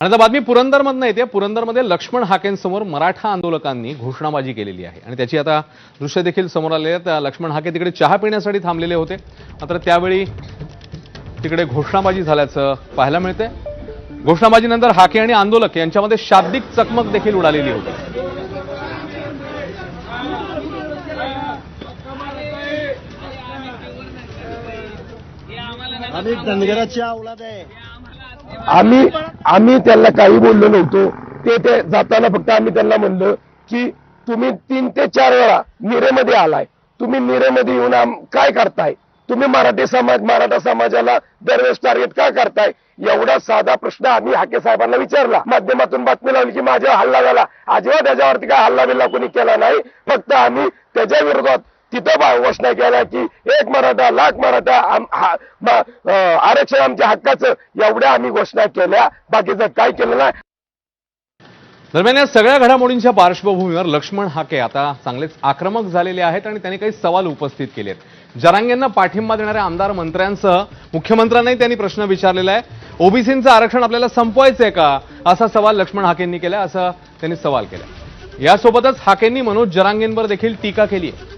आणि आता बातमी पुरंदरमधनं येते. पुरंदरमध्ये लक्ष्मण हाकेंसमोर मराठा आंदोलकांनी घोषणाबाजी केलेली आहे. आणि त्याची आता दृश्य देखील समोर आले आहेत लक्ष्मण हाके तिकडे चहा पिण्यासाठी थांबलेले होते. मात्र त्यावेळी तिकडे घोषणाबाजी झाल्याचं पाहायला मिळते घोषणाबाजीनंतर हाके आणि आंदोलक यांच्यामध्ये शाब्दिक चकमक देखील उडालेली होती. आम्ही धनगराची औलाद आहे. आम्ही आम्ही त्यांना काही बोललो नव्हतो. ते ते जाताना फक्त आम्ही त्यांना म्हणलं की तुम्ही तीन ते चार वेळा निरेमध्ये आलाय. तुम्ही निरेमध्ये येऊन काय करताय? तुम्ही मराठी समाज मराठा समाजाला दरवेळेस टार्गेट का करताय? एवढा साधा प्रश्न आम्ही हाके साहेबांना विचारला. माध्यमातून बातमी लावली की माझ्यावर हल्ला झाला. अजिबात त्याच्यावरती काय हल्ला बिल्ला कोणी केला नाही. फक्त आम्ही त्याच्या विरोधात तिथं बा- घोषणा केल्या की एक मराठा लाख मराठा आरक्षण आमच्या हक्काचं एवढ्या आम्ही घोषणा केल्या. बाकीचं काय केलं नाही. दरम्यान या सगळ्या घडामोडींच्या पार्श्वभूमीवर लक्ष्मण हाके आता चांगलेच आक्रमक झालेले आहेत आणि त्यांनी काही सवाल उपस्थित केले आहेत जरांगेंना पाठिंबा देणाऱ्या आमदार मंत्र्यांसह मुख्यमंत्र्यांनाही त्यांनी प्रश्न विचारलेला आहे. ओबीसींचं आरक्षण आपल्याला संपवायचं आहे का? असा सवाल लक्ष्मण हाकेंनी केला असं त्यांनी सवाल केला. यासोबतच हाकेंनी मनोज जरांगेंवर देखील टीका केली आहे.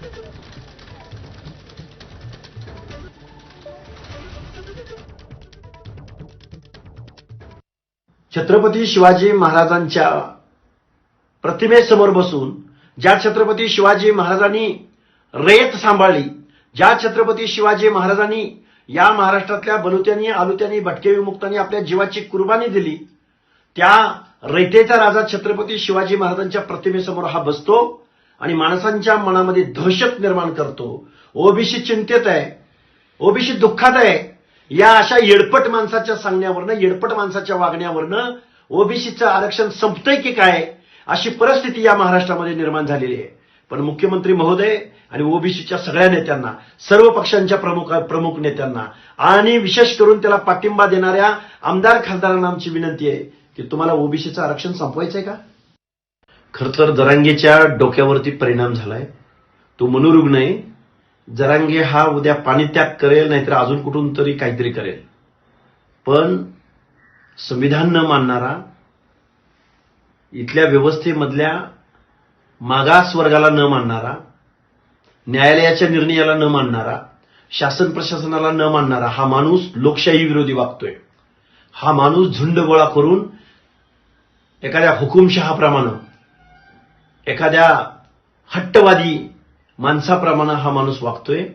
छत्रपती शिवाजी महाराजांच्या प्रतिमेसमोर बसून ज्या छत्रपती शिवाजी महाराजांनी रेत सांभाळली ज्या छत्रपती शिवाजी महाराजांनी या महाराष्ट्रातल्या बलुत्यांनी आलुत्यांनी भटके विमुक्तांनी आपल्या जीवाची कुर्बानी दिली त्या रयतेचा राजा छत्रपती शिवाजी महाराजांच्या प्रतिमेसमोर हा बसतो आणि माणसांच्या मनामध्ये दहशत निर्माण करतो. ओबीसी चिंतेत आहे ओबीसी दुःखात आहे या अशा येडपट माणसाच्या सांगण्यावरनं येडपट माणसाच्या वागण्यावरनं ओबीसीचं आरक्षण संपतंय की काय अशी परिस्थिती या महाराष्ट्रामध्ये निर्माण झालेली आहे. पण मुख्यमंत्री महोदय आणि ओबीसीच्या सगळ्या नेत्यांना सर्व पक्षांच्या प्रमुख प्रमुख नेत्यांना आणि विशेष करून त्याला पाठिंबा देणाऱ्या आमदार खासदारांना आमची विनंती आहे की तुम्हाला ओबीसीचं आरक्षण संपवायचं आहे का? खर तर दरांगेच्या डोक्यावरती परिणाम झालाय. तो मनोरुग्ण आहे. जरांगे हा उद्या पाणीत्याग करेल नाहीतर अजून कुठून तरी काहीतरी करेल. पण संविधान न मानणारा इथल्या व्यवस्थेमधल्या मागास वर्गाला न मानणारा न्यायालयाच्या निर्णयाला न मानणारा शासन प्रशासनाला न मानणारा हा माणूस लोकशाही विरोधी वागतोय. हा माणूस झुंड गोळा करून एखाद्या हुकुमशहाप्रमाणे एखाद्या हट्टवादी माणसाप्रमाणे हा माणूस वागतोय.